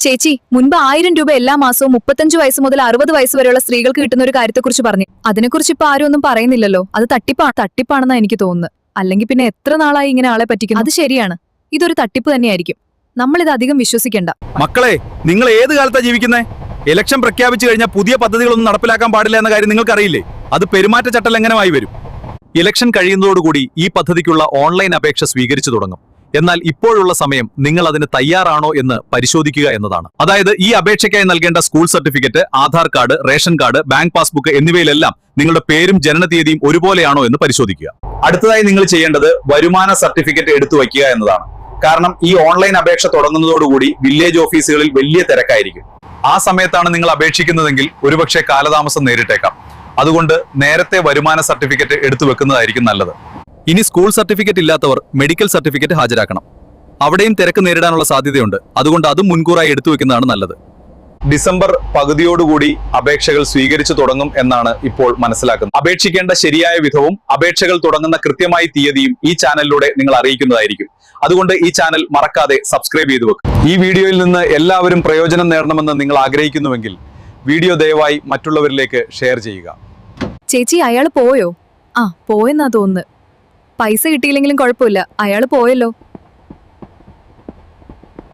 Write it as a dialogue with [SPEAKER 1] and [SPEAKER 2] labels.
[SPEAKER 1] ചേച്ചി മുൻപ് ആയിരം രൂപ എല്ലാ മാസവും മുപ്പത്തഞ്ച് വയസ്സ് മുതൽ അറുപത് വയസ്സ് വരെയുള്ള സ്ത്രീകൾക്ക് കിട്ടുന്ന ഒരു കാര്യത്തെക്കുറിച്ച് പറഞ്ഞു. അതിനെക്കുറിച്ച് ഇപ്പൊ ആരും ഒന്നും പറയുന്നില്ലല്ലോ. അത് തട്ടിപ്പാണ് തട്ടിപ്പാണെന്നാ എനിക്ക് തോന്നുന്നത്. അല്ലെങ്കിൽ പിന്നെ എത്ര നാളായി ഇങ്ങനെ ആളെ പറ്റിക്കുന്നു? അത് ശരിയാണ്. ഇതൊരു തട്ടിപ്പ് തന്നെയായിരിക്കും. നമ്മൾ ഇത് അധികം വിശ്വസിക്കേണ്ട.
[SPEAKER 2] മക്കളെ നിങ്ങൾ ഏത് കാലത്താ ജീവിക്കുന്നത് ഇലക്ഷൻ പ്രഖ്യാപിച്ചു കഴിഞ്ഞാൽ പുതിയ പദ്ധതികളൊന്നും നടപ്പിലാക്കാൻ പാടില്ല എന്ന കാര്യം നിങ്ങൾക്കറിയില്ലേ? അത് പെരുമാറ്റച്ചട്ടം ലംഘനമായി വരും? ഇലക്ഷൻ കഴിയുന്നതോടുകൂടി ഈ പദ്ധതിക്കുള്ള ഓൺലൈൻ അപേക്ഷ സ്വീകരിച്ചു തുടങ്ങും. എന്നാൽ ഇപ്പോഴുള്ള സമയം നിങ്ങൾ അതിന് തയ്യാറാണോ എന്ന് പരിശോധിക്കുക എന്നതാണ്. അതായത് ഈ അപേക്ഷയ്ക്കായി നൽകേണ്ട school certificate Aadhaar card ration card bank passbook എന്നിവയിലെല്ലാം നിങ്ങളുടെ പേരും ജനനതീയതിയും ഒരുപോലെയാണോ എന്ന് പരിശോധിക്കുക. അടുത്തതായി നിങ്ങൾ ചെയ്യേണ്ടത് വരുമാന സർട്ടിഫിക്കറ്റ് എടുത്തു വയ്ക്കുക എന്നതാണ്. കാരണം ഈ ഓൺലൈൻ അപേക്ഷ തുടങ്ങുന്നതോടുകൂടി വില്ലേജ് ഓഫീസുകളിൽ വലിയ തിരക്കായിരിക്കും. ആ സമയത്താണ് നിങ്ങൾ അപേക്ഷിക്കുന്നതെങ്കിൽ ഒരുപക്ഷെ കാലതാമസം നേരിട്ടേക്കാം. അതുകൊണ്ട് നേരത്തെ വരുമാന സർട്ടിഫിക്കറ്റ് എടുത്തു വെക്കുന്നതായിരിക്കും നല്ലത്. ഇനി സ്കൂൾ സർട്ടിഫിക്കറ്റ് ഇല്ലാത്തവർ മെഡിക്കൽ സർട്ടിഫിക്കറ്റ് ഹാജരാക്കണം. അവിടെയും തിരക്ക് നേരിടാനുള്ള സാധ്യതയുണ്ട്. അതുകൊണ്ട് അതും മുൻകൂറായി എടുത്തു വെക്കുന്നതാണ് നല്ലത്. ഡിസംബർ പകുതിയോടുകൂടി അപേക്ഷകൾ സ്വീകരിച്ചു തുടങ്ങും എന്നാണ് ഇപ്പോൾ മനസ്സിലാക്കുന്നത്. അപേക്ഷിക്കേണ്ട ശരിയായ വിധവും അപേക്ഷകൾ തുടങ്ങുന്ന കൃത്യമായ തീയതിയും ഈ ചാനലിലൂടെ നിങ്ങൾ അറിയിക്കുന്നതായിരിക്കും. അതുകൊണ്ട് ഈ ചാനൽ മറക്കാതെ സബ്സ്ക്രൈബ് ചെയ്തു വെക്കും ഈ വീഡിയോയിൽ നിന്ന് എല്ലാവരും പ്രയോജനം നേടണമെന്ന് നിങ്ങൾ ആഗ്രഹിക്കുന്നുവെങ്കിൽ വീഡിയോ ദയവായി മറ്റുള്ളവരിലേക്ക് ഷെയർ ചെയ്യുക.
[SPEAKER 1] ചേച്ചി അയാൾ പോയോ? ആ പോയെന്നാ തോന്നുന്നത്. പൈസ കിട്ടിയില്ലെങ്കിലും കുഴപ്പമില്ല. അയാൾ പോയല്ലോ.